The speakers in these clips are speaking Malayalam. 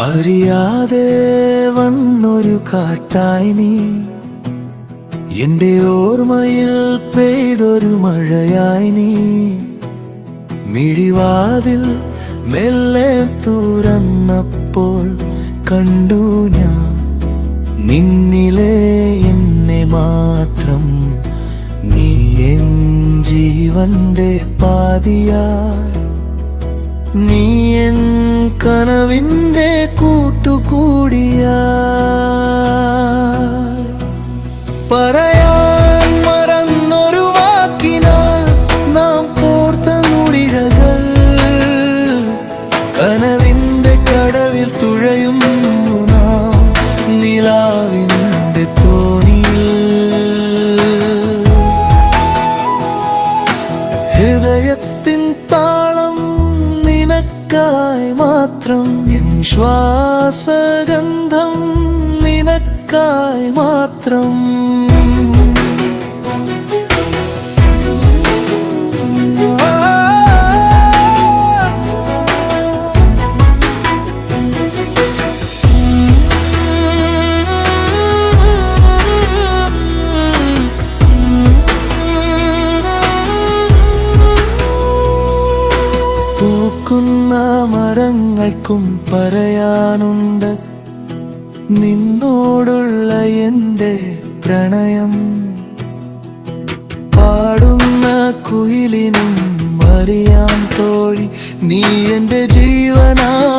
അറിയാതെ വന്നൊരു കാട്ടായി നീ. എന്റെ ഓർമ്മയിൽ പെയ്തൊരു മഴയായി നീ. മിഴിവാതിൽ മെല്ലെ തുറന്നപ്പോൾ കണ്ടു ഞാൻ. നിന്നിലെ എന്നെ മാത്രം നീ എൻ ജീവന്റെ പാതിയാ നീ എൻ കനവിന്റെ കൂട്ടുകൂടിയ പറയാൻ മറന്നൊരു വാക്കിനാൽ നാം കോർത്ത നുടിഴകൾ കനവിന്റെ കടവിൽ തുഴയുന്നു നാം നിലാവിന്റെ തോണിയിൽ. ഹൃദയത്തിൻ മാത്രം. എൻ ശ്വാസഗന്ധം നിനക്കായി മാത്രം. മരങ്ങൾക്കും പറയാനുണ്ട്. നിന്നോടുള്ള എന്റെ പ്രണയം. പാടുന്ന കുയിലിനും അറിയാൻ തോഴി. നീ എന്റെ ജീവനാണെന്ന്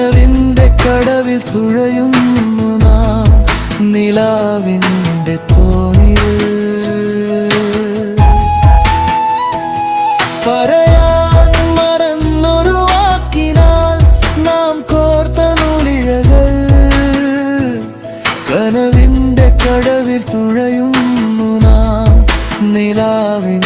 കനവിന്റെ കടവിൽ തുഴയുന്നു നാം. നിലാവിന്റെ തോണിയിൽ പറയാൻ നാം കടവിൽ തുഴയുന്നു നാം. നിലാവിൻ